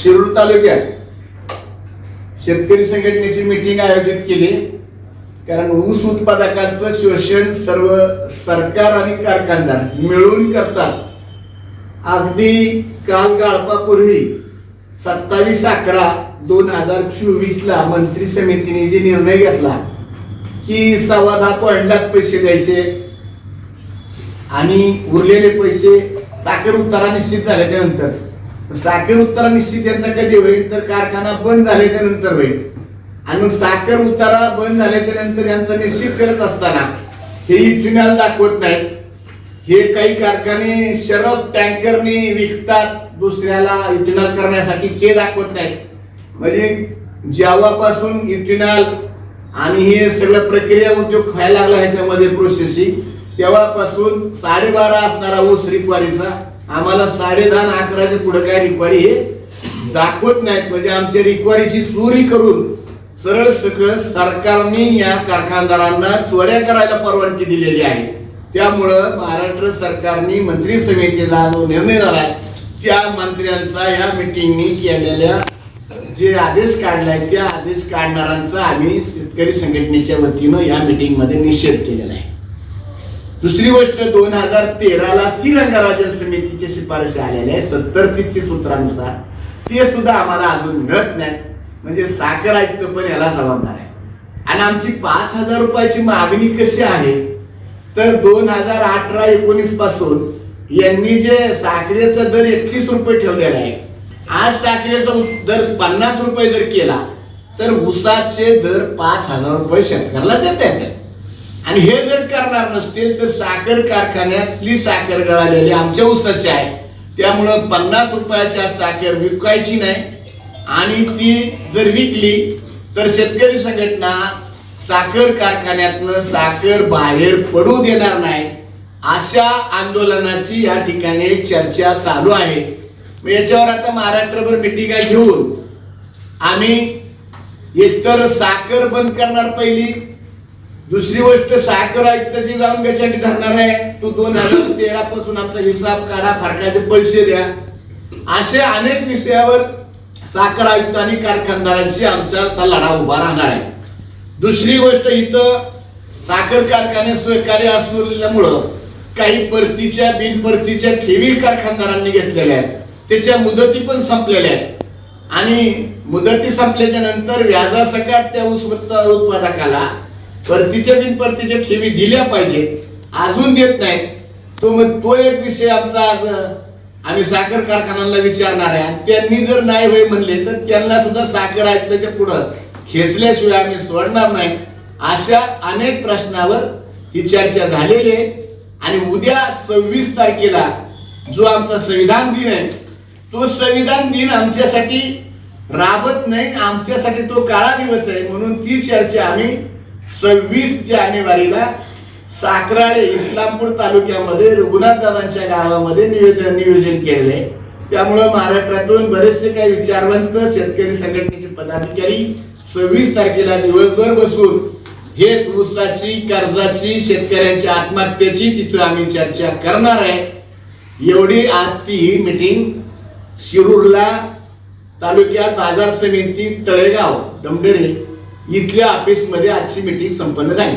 शिरूर तालुक्यात शेतकरी संघटनेची मीटिंग आयोजित केली. कारण ऊस उत्पादकांचं शोषण सर्व सरकार आणि कारखानदार मिळून करतात. अगदी काल गाळपापूर्वी सत्तावीस अकरा दोन हजार चोवीसला मंत्री समितीने जे निर्णय घेतला की सव्वा दहा पॉइंटलाच पैसे द्यायचे आणि उरलेले पैसे साखर उतारा निश्चित झाल्याच्यानंतर. साखर उतारा निश्चित यांचा कधी होईल? तर कारखाना बंद झाल्याच्यानंतर होईल. आणि मग साखर उतारा बंद झाल्याच्यानंतर यांचा निश्चित करत असताना हे इथेनॉल दाखवत नाहीत. हे काही कारखाने शरब टँकरने विकतात दुसऱ्याला इथेनॉल करण्यासाठी ते दाखवत नाहीत. म्हणजे जेव्हापासून इथेनॉल आणि हे सगळं प्रक्रिया उद्योग व्हायला लागला ह्याच्यामध्ये प्रोसेसिंग तेव्हापासून साडेबारा असणारा ऊस रिक्वारीचा. आम्हाला साडे दहा अकराच्या पुढे काय रिक्वारी हे दाखवत नाहीत. म्हणजे आमच्या रिक्वारीची चोरी करून सरळ सकस सरकारने या कारखानदारांना चोऱ्या करायला परवानगी दिलेली आहे. त्यामुळं महाराष्ट्र सरकारने मंत्री समितीचा जो निर्णय झाला त्या मंत्र्यांचा या मिटिंगनी केलेल्या जे आदेश काढलाय त्या आदेश काढणाऱ्यांचा आम्ही शेतकरी संघटनेच्या वतीनं या मीटिंगमध्ये निषेध केलेला आहे. दुसरी गोष्ट दोन हजार तेराला श्रीरंगराजन समितीच्या शिफारशी आलेल्या आहे सत्तर तीसच्या सूत्रानुसार ते सुद्धा आम्हाला अजून मिळत नाही म्हणजे साखर आयुक्त पण याला जबाबदार आहे. आणि आमची पाच हजार रुपयाची मागणी कशी आहे? तर दोन हजार अठरा एकोणीसपासून यांनी जे साखरेचा दर एकतीस रुपये ठेवलेला आहे आज साखरेचा दर पन्नास रुपये जर केला तर ऊसाचे दर पाच हजार रुपये शेतकऱ्याला देता येतात आणि हे जर करणार नसतील तर साखर कारखान्यातली साखर गळालेली आमच्या ऊसाची आहे. त्यामुळं पन्नास रुपयाच्या साखर विकायची नाही. आणि ती जर विकली तर शेतकरी संघटना साखर कारखान्यातनं साखर बाहेर पडू देणार नाही. अशा आंदोलनाची या ठिकाणी चर्चा चालू आहे. याच्यावर आता महाराष्ट्रभर मिटिंगा घेऊन आम्ही एकतर साखर बंद करणार पहिली दुसरी गोष्ट साखर आयुक्ताची जाऊन कशासाठी धरणार आहे. तू दोन हजार तेरा पासून आमचा हिसाब काढा फरकाचे पैसे द्या. असे अनेक विषयावर साखर आयुक्त आणि कारखानदारांशी आमचा आता लढा उभा राहणार आहे. दुसरी गोष्ट इथं साखर कारखाने सहकार्य असल्यामुळं काही परतीच्या बिनपरतीच्या ठेवी कारखानदारांनी घेतलेल्या आहेत. त्याच्या मुदती पण संपलेल्या आहेत. आणि मुदती संपल्याच्या नंतर व्याजासकट त्या ऊस उत्पादकाला परतीच्या बिनपरतीच्या ठेवी दिल्या पाहिजे. अजून देत नाहीत. तो मग तो एक विषय आमचा आज आम्ही साखर कारखान्यांना विचारणार आहे. आणि त्यांनी जर नाही होय म्हणले तर त्यांना सुद्धा साखर आयुक्ताच्या पुढं खेचल्याशिवाय आम्ही सोडणार नाही. अशा अनेक प्रश्नावर ही चर्चा झालेली आहे. आणि उद्या सव्वीस तारखेला जो आमचा संविधान दिन आहे तो संविधान दिन आमच्यासाठी राबत नाही आमच्यासाठी तो काळा दिवस आहे. म्हणून ती चर्चा आम्ही सव्वीस जानेवारीला साखराळे इस्लामपूर तालुक्यामध्ये रघुनाथदादांच्या गावामध्ये निवेदन नियोजन केलेलं आहे. त्यामुळं महाराष्ट्रातून बरेचसे काही विचारवंत शेतकरी संघटनेचे पदाधिकारी सव्वीस तारखेला दिवसभर बसून हेच ऊसाची कर्जाची शेतकऱ्यांच्या आत्महत्येची तिथं आम्ही चर्चा करणार आहे. एवढी आजची ही मिटिंग शिरूरला तालुक्यात बाजार समिती तळेगाव डंबेरे इथल्या ऑफिसमध्ये आजची मीटिंग संपन्न झाली.